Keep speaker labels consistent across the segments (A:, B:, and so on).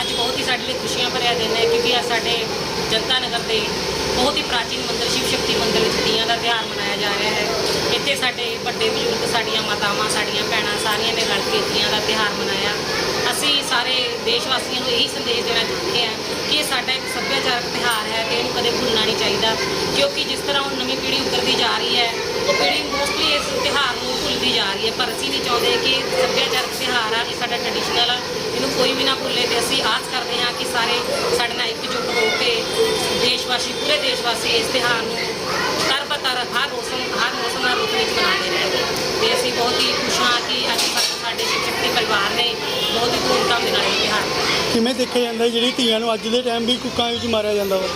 A: ਅੱਜ ਬਹੁਤ ਹੀ ਸਾਡੇ ਲਈ ਖੁਸ਼ੀਆਂ ਭਰਿਆ ਦਿਨ ਹੈ ਕਿਉਂਕਿ ਅੱਜ ਸਾਡੇ ਜਨਤਾ ਨਗਰ ਦੇ ਬਹੁਤ ਹੀ ਪ੍ਰਾਚੀਨ ਮੰਦਿਰ, ਸ਼ਿਵ ਸ਼ਕਤੀ ਮੰਦਿਰ ਵਿੱਚ ਤੀਆਂ ਦਾ ਤਿਉਹਾਰ ਮਨਾਇਆ ਜਾ ਰਿਹਾ ਹੈ। ਇੱਥੇ ਸਾਡੇ ਵੱਡੇ ਬਜ਼ੁਰਗ, ਸਾਡੀਆਂ ਮਾਤਾਵਾਂ, ਸਾਡੀਆਂ ਭੈਣਾਂ ਸਾਰੀਆਂ ਨੇ ਰਲ ਕੇ ਤੀਆਂ ਦਾ ਤਿਉਹਾਰ ਮਨਾਇਆ। ਅਸੀਂ ਸਾਰੇ ਦੇਸ਼ ਵਾਸੀਆਂ ਨੂੰ ਇਹੀ ਸੰਦੇਸ਼ ਦੇਣਾ ਚਾਹੁੰਦੇ ਹਾਂ ਕਿ ਇਹ ਸਾਡਾ ਇੱਕ ਸੱਭਿਆਚਾਰਕ ਤਿਉਹਾਰ ਹੈ ਤੇ ਇਹਨੂੰ ਕਦੇ ਭੁੱਲਣਾ ਨਹੀਂ ਚਾਹੀਦਾ। ਕਿਉਂਕਿ ਜਿਸ ਤਰ੍ਹਾਂ ਹੁਣ ਨਵੀਂ ਪੀੜ੍ਹੀ ਉੱਭਰਦੀ ਜਾ ਰਹੀ ਹੈ, ਉਹ ਪੀੜ੍ਹੀ ਮੋਸਟਲੀ ਇਸ ਤਿਉਹਾਰ ਭੁੱਲਦੀ ਜਾ ਰਹੀ ਹੈ ਪਰ ਅਸੀਂ ਨਹੀਂ ਚਾਹੁੰਦੇ ਕਿ ਸੱਭਿਆਚਾਰਕ ਤਿਉਹਾਰ ਆ ਇਹ ਸਾਡਾ ਟ੍ਰੈਡੀਸ਼ਨਲ ਆ ਇਹਨੂੰ ਕੋਈ ਵੀ ਨਾ ਭੁੱਲੇ ਤੇ ਅਸੀਂ ਆਸ ਕਰਦੇ ਹਾਂ ਕਿ ਸਾਰੇ ਸਾਡੇ ਨਾਲ ਇਕਜੁੱਟ ਹੋ ਕੇ ਦੇਸ਼ ਵਾਸੀ ਪੂਰੇ ਦੇਸ਼ ਵਾਸੀ ਇਸ ਤਿਉਹਾਰ ਨੂੰ ਤਰ ਬਤਰ ਹਰ ਮੌਸਮ ਹਰ ਮੌਸਮ ਹਰ ਰੁੱਤ ਵਿੱਚ ਮਨਾਉਂਦੇ ਰਹਿਣਗੇ। ਤੇ ਅਸੀਂ ਬਹੁਤ ਹੀ ਖੁਸ਼ ਹਾਂ ਕਿ ਅੱਜ ਸਾਡੇ ਸ਼ਿਵ ਸ਼ਕਤੀ ਪਰਿਵਾਰ ਨੇ ਬਹੁਤ ਹੀ ਧੂਮਧਾਮ ਦੇ ਨਾਲ ਇਹ ਮਨਾਇਆ।
B: ਕਿਵੇਂ ਦੇਖਿਆ ਜਾਂਦਾ ਜਿਹੜੀ ਧੀਆਂ ਨੂੰ ਅੱਜ ਦੇ ਟਾਈਮ ਵੀ ਕੁੱਕਾਂ ਵਿੱਚ ਮਾਰਿਆ ਜਾਂਦਾ ਵਾ?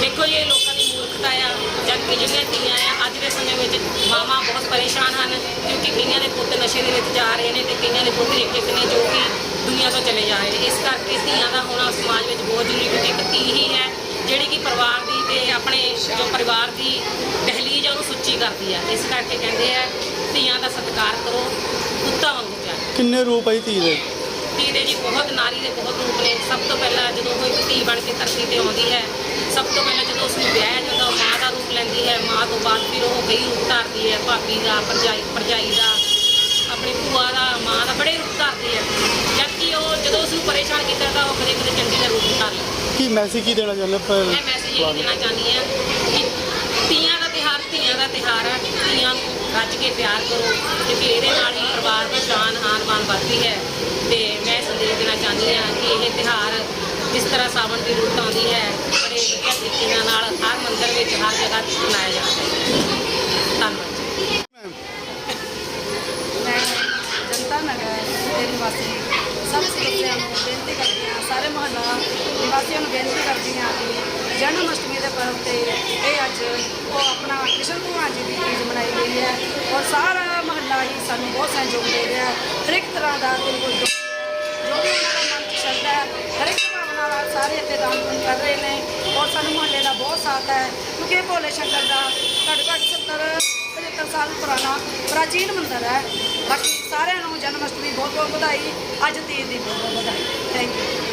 A: ਦੇਖੋ ਜੀ ਇਹ ਲੋਕਾਂ ਦੀ ਮੂਰਖਤਾ ਆ ਜਦ ਕਿ ਜਿਹੜੀਆਂ ਧੀਆਂ ਆ ਅੱਜ ਦੇ ਸਮੇਂ ਵਿੱਚ ਮਾਵਾਂ ਬਹੁਤ ਪਰੇਸ਼ਾਨ ਹਨ ਕਿਉਂਕਿ ਕਈਆਂ ਦੇ ਪੁੱਤ ਨਸ਼ੇ ਦੇ ਵਿੱਚ ਜਾ ਰਹੇ ਨੇ ਤੇ ਕਈਆਂ ਦੇ ਪੁੱਤ ਇੱਕ ਇੱਕ ਨੇ ਜੋ ਕਿ ਦੁਨੀਆ ਤੋਂ ਚਲੇ ਜਾ ਰਹੇ ਨੇ। ਇਸ ਕਰਕੇ ਧੀਆਂ ਦਾ ਹੋਣਾ ਸਮਾਜ ਵਿੱਚ ਬਹੁਤ ਜ਼ਰੂਰੀ ਕਿਉਂਕਿ ਇੱਕ ਧੀ ਹੀ ਹੈ ਜਿਹੜੀ ਕਿ ਪਰਿਵਾਰ ਦੀ ਤੇ ਆਪਣੇ ਜੋ ਪਰਿਵਾਰ ਦੀ ਦਹਲੀਜ਼ ਉਹਨੂੰ ਸੁੱਚੀ ਕਰਦੀ ਆ। ਇਸ ਕਰਕੇ ਕਹਿੰਦੇ ਆ ਧੀਆਂ ਦਾ ਸਤਿਕਾਰ ਕਰੋ ਪੁੱਤਾਂ ਵਾਂਗੂ ਪਿਆਰ
B: ਕਿੰਨੇ ਰੂਪ ਆਈ ਧੀ ਦੇ?
A: ਧੀ ਦੇ ਜੀ ਬਹੁਤ ਨਾਰੀ ਦੇ ਬਹੁਤ ਰੂਪ ਨੇ। ਸਭ ਤੋਂ ਪਹਿਲਾਂ ਜਦੋਂ ਉਹ ਇੱਕ ਧੀ ਬਣ ਕੇ ਧਰਤੀ ਤੇ ਆਉਂਦੀ ਹੈ ਸਭ ਤੋਂ ਪਹਿਲਾਂ ਜਦੋਂ ਉਸ ਨੂੰ ਵਿਆਹਿਆ ਜਾਂਦਾ ਉਹ ਮਾਂ ਦਾ ਰੂਪ ਲੈਂਦੀ ਹੈ। ਮਾਂ ਤੋਂ ਬਾਅਦ ਫਿਰ ਉਹ ਕਈ ਰੂਪ ਧਾਰਦੀ ਹੈ ਭਾਬੀ ਦਾ ਭਰਜਾਈ ਭਰਜਾਈ ਦਾ ਆਪਣੀ ਭੂਆ ਦਾ ਮਾਂ ਦਾ ਬੜੇ ਰੂਪ ਧਾਰਦੀ ਹੈ। ਜਦ ਕਿ ਉਹ ਜਦੋਂ ਉਸ ਨੂੰ ਪਰੇਸ਼ਾਨ ਕੀਤਾ ਤਾਂ ਉਹ ਕਦੇ ਕਦੇ ਚੰਡੀ ਦਾ ਰੂਪ ਧਾਰ ਲੈਂਦੀ
B: ਕੀ ਮੈਸੇਜ ਕੀ ਦੇਣਾ ਚਾਹੁੰਦੇ ਪਰ
A: ਮੈਂ ਮੈਸੇਜ ਇਹ ਦੇਣਾ ਚਾਹੁੰਦੀ ਹਾਂ ਕਿ ਧੀਆਂ ਦਾ ਤਿਹਾਰ ਧੀਆਂ ਦਾ ਤਿਹਾਰ ਹੈ ਧੀਆਂ ਨੂੰ ਰੱਜ ਕੇ ਪਿਆਰ ਕਰੋ ਕਿਉਂਕਿ ਇਹਦੇ ਨਾਲ ਹੀ ਪਰਿਵਾਰ ਦੀ ਸ਼ਾਨ ਆਨ ਬਾਨ ਵੱਧਦੀ ਹੈ। ਤੇ ਮੈਂ ਸੰਦੇਸ਼ ਦੇਣਾ ਚਾਹੁੰਦੀ ਹਾਂ ਕਿ ਇਹ ਤਿਹਾਰ ਜਿਸ ਤਰ੍ਹਾਂ ਸਾਵਣ ਦੀ ਰੁੱਤ ਆਉਂਦੀ ਹੈ, ਬੜੇ ਵਧੀਆ ਤਰੀਕੇ ਨਾਲ ਹਰ ਮੰਦਰ ਵਿੱਚ ਹਰ ਜਗ੍ਹਾ ਮਨਾਇਆ ਜਾਂਦਾ ਹੈ। ਧੰਨਵਾਦ ਜੀ।
C: ਮੈਂ ਜਨਤਾ ਨਗਰ ਦੇ ਨਿਵਾਸੀ ਸਭ ਸਦੱਸਿਆਂ ਨੂੰ ਬੇਨਤੀ ਕਰਦੀ ਹਾਂ, ਸਾਰੇ ਮਹੱਲਾ ਨਿਵਾਸੀਆਂ ਨੂੰ ਬੇਨਤੀ ਕਰਦੀ ਹਾਂ ਕਿ ਜਨਮ ਅਸ਼ਟਮੀ ਦੇ ਪਰਵ ਤੇ ਇਹ ਅੱਜ ਉਹ ਆਪਣਾ ਕ੍ਰਿਸ਼ਨ ਭਗਵਾਨ ਜੀ ਦੀ ਤੀਜ ਮਨਾਈ ਗਈ ਹੈ ਔਰ ਸਾਰਾ ਮਹੱਲਾ ਹੀ ਸਾਨੂੰ ਬਹੁਤ ਸਹਿਯੋਗ ਦੇ ਰਿਹਾ ਹੈ। ਹਰ ਇੱਕ ਤਰ੍ਹਾਂ ਦਾ ਦਿਲ ਕੋਲ ਜੋ ਵੀ ਉਹਨਾਂ ਦਾ ਮਨ ਚ ਸ਼ਰਧਾ ਹੈ ਹਰ ਇੱਕ ਭਾਵਨਾ ਨਾਲ ਸਾਰੇ ਕਰ ਰਹੇ ਨੇ ਔਰ ਸਾਨੂੰ ਮੁਹੱਲੇ ਦਾ ਬਹੁਤ ਸਾਥ ਹੈ, ਕਿਉਂਕਿ ਇਹ ਭੋਲੇ ਸ਼ੰਕਰ ਦਾ ਘੱਟ ਘੱਟ 70 75 ਸਾਲ ਪੁਰਾਣਾ ਪ੍ਰਾਚੀਨ ਮੰਦਿਰ ਹੈ। ਬਾਕੀ ਸਾਰਿਆਂ ਨੂੰ ਜਨਮ ਅਸ਼ਟਮੀ ਬਹੁਤ ਬਹੁਤ ਵਧਾਈ, ਅੱਜ ਤੀਜ ਦੀ ਬਹੁਤ ਬਹੁਤ ਵਧਾਈ। Thank you